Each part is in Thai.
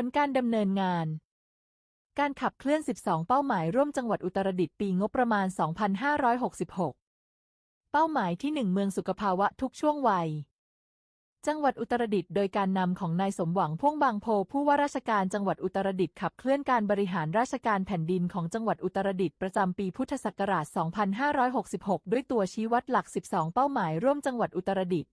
ผลการดำเนินงาน การขับเคลื่อน 12 เป้าหมายร่วมจังหวัดอุตรดิตถ์ปีงบประมาณ 2566 เป้าหมายที่ 1 เมืองสุขภาวะทุกช่วงวัย จังหวัดอุตรดิตถ์โดยการนำของนายสมหวังพ่วงบางโพผู้ว่าราชการจังหวัดอุตรดิตถ์ขับเคลื่อนการบริหารราชการแผ่นดินของจังหวัดอุตรดิตถ์ประจำปีพุทธศักราช 2566 ด้วยตัวชี้วัดหลัก 12 เป้าหมายร่วมจังหวัดอุตรดิตถ์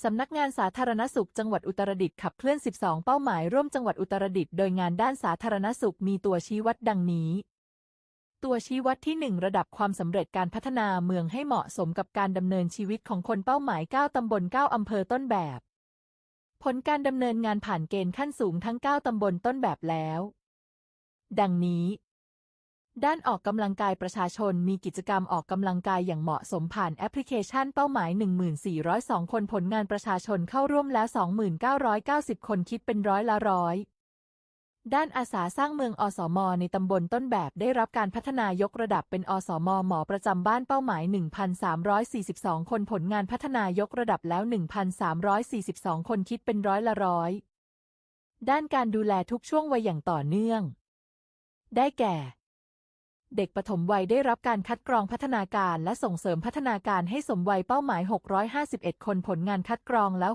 สำนักงานสาธารณสุขจังหวัดอุตรดิตถ์ขับเคลื่อน 12 เป้าหมายร่วมจังหวัดอุตรดิตถ์โดยงานด้านสาธารณสุขมีตัวชี้วัดดังนี้ ตัวชี้วัดที่ 1 ระดับความสำเร็จการพัฒนาเมืองให้เหมาะสมกับการดำเนินชีวิตของคนเป้าหมาย 9 ตำบล 9 อำเภอต้นแบบ ผลการดำเนินงานผ่านเกณฑ์ขั้นสูงทั้ง 9 ตำบลต้นแบบแล้ว ดังนี้ ด้านออกกำลังกายประชาชนมีกิจกรรมออกกำลังกายอย่างเหมาะสมผ่านแอปพลิเคชันเป้าหมาย 1402 คนผลงานประชาชนเข้าร่วมแล้ว 2990 คนคิดเป็นร้อยละร้อยด้านอาสาสร้างเมืองอสม ในตำบลต้นแบบได้รับการพัฒนายกระดับเป็นอสม หมอประจำบ้านเป้าหมาย 1,342 คนผลงานพัฒนายกระดับแล้ว 1,342 คนคิดเป็นร้อยละร้อย ด้านการดูแลทุกช่วงวัยอย่างต่อเนื่อง ได้แก่ เด็กปฐมวัยได้รับการคัดกรองพัฒนาการและส่งเสริมพัฒนาการให้สมวัยเป้าหมาย 651 คนผลงานคัดกรองแล้ว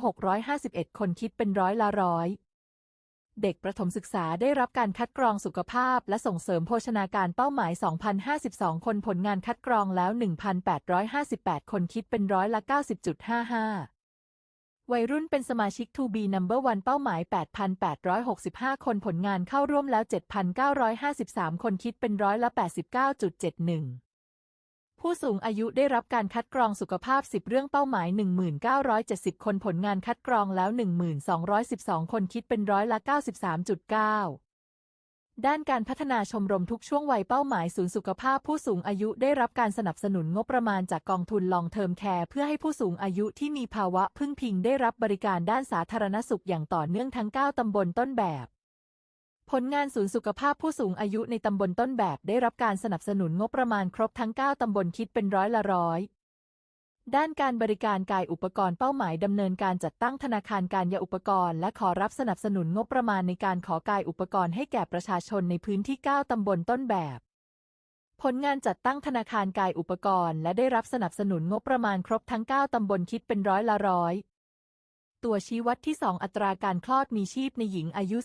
651 คนคิดเป็นร้อยละร้อย เด็กประถมศึกษาได้รับการคัดกรองสุขภาพและส่งเสริมโภชนาการเป้าหมาย 2,052 คนผลงานคัดกรองแล้ว 1,858 คนคิดเป็นร้อยละ 90.55 วัยรุ่นเป็นสมาชิก 2B number 1เป้าหมาย 8,865 คนผลงานเข้าร่วมแล้ว 7,953 คนคิดเป็นร้อยละ 89.71 ผู้สูงอายุได้รับการคัดกรองสุขภาพ 10 เรื่องเป้าหมาย 1970 คนผลงานคัดกรองแล้ว 1212 คนคิดเป็นร้อยละ 93.9 ด้านการพัฒนาชมรมทุกช่วงวัยเป้าหมายศูนย์สุขภาพผู้สูงอายุได้รับการสนับสนุนงบประมาณจากกองทุนลองเทอมแคร์เพื่อให้ผู้สูงอายุที่มีภาวะพึ่งพิงได้รับบริการด้านสาธารณสุขอย่างต่อเนื่องทั้ง 9 ตำบลต้นแบบ ผลงานศูนย์สุขภาพผู้สูงอายุในตำบลต้นแบบได้รับการสนับสนุนงบประมาณครบทั้ง 9 ตำบลคิดเป็นร้อยละร้อย ด้านการบริการกายอุปกรณ์เป้าหมายดำเนินการจัดตั้งธนาคารการยาอุปกรณ์ และขอรับสนับสนุนงบประมาณในการขอกายอุปกรณ์ให้แก่ประชาชนในพื้นที่ 9 ตำบลต้นแบบ ผลงานจัดตั้งธนาคารกายอุปกรณ์ และได้รับสนับสนุนงบประมาณครบทั้ง 9 ตำบลคิดเป็นร้อยละร้อย ตัวชี้วัดที่ 2 อัตราการคลอดมีชีพในหญิงอายุ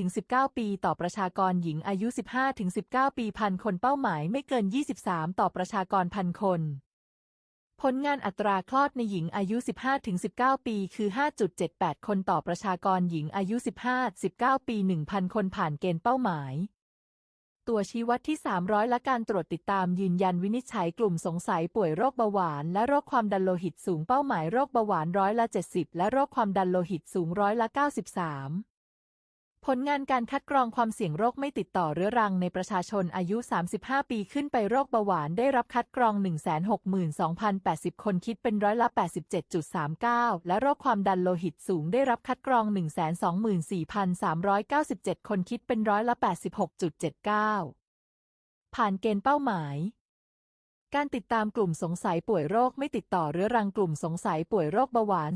15-19 ปี ต่อประชากรหญิงอายุ 15-19 ปีพันคนเป้าหมายไม่เกิน 23 ต่อประชากรพันคน ผลงานอัตราคลอดในหญิงอายุ 15-19 ปี คือ 5.78 คนต่อประชากรหญิงอายุ 15-19 ปี 1,000 คนผ่านเกณฑ์เป้าหมาย ตัวชี้วัดที่ 300 และการตรวจติดตามยืนยันวินิจฉัยกลุ่มสงสัยป่วยโรคเบาหวาน และโรคความดันโลหิตสูงเป้าหมายโรคเบาหวานร้อยละ 70 และโรคความดันโลหิตสูงร้อยละ 93 ผลงานการคัดกรองความเสี่ยงโรคไม่ติดต่อเรื้อรังในประชาชนอายุ 35 ปีขึ้นไปโรคเบาหวานได้รับคัดกรอง 162,080 คนคิดเป็นร้อยละ 87.39 และโรคความดันโลหิตสูงได้รับคัดกรอง 124,397 คนคิดเป็นร้อยละ 86.79 ผ่านเกณฑ์เป้าหมาย การติดตามกลุ่มสงสัยป่วยโรคไม่ติดต่อเรื้อรังกลุ่มสงสัยป่วยโรคเบาหวาน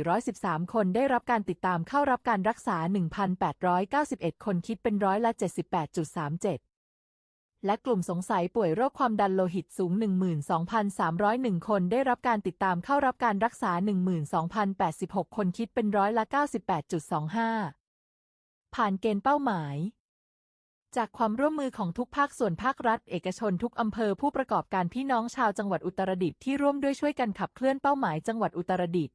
2,413 คนได้รับการติดตามเข้ารับการรักษา 1,891 คนคิดเป็นร้อยละ 78.37 และกลุ่มสงสัยป่วยโรคความดันโลหิตสูง 12,301 คนได้รับการติดตามเข้ารับการรักษา 12,086 คนคิดเป็นร้อยละ 98.25 ผ่านเกณฑ์เป้าหมาย จากความร่วมมือของทุกภาคส่วนภาครัฐ เอกชนทุกอำเภอผู้ประกอบการพี่น้องชาวจังหวัดอุตรดิตถ์ที่ร่วมด้วยช่วยกันขับเคลื่อนเป้าหมายจังหวัดอุตรดิตถ์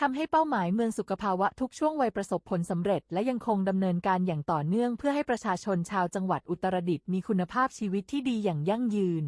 ทำให้เป้าหมายเมืองสุขภาวะทุกช่วงวัยประสบผลสำเร็จ และยังคงดำเนินการอย่างต่อเนื่องเพื่อให้ประชาชนชาวจังหวัดอุตรดิตถ์มีคุณภาพชีวิตที่ดีอย่างยั่งยืน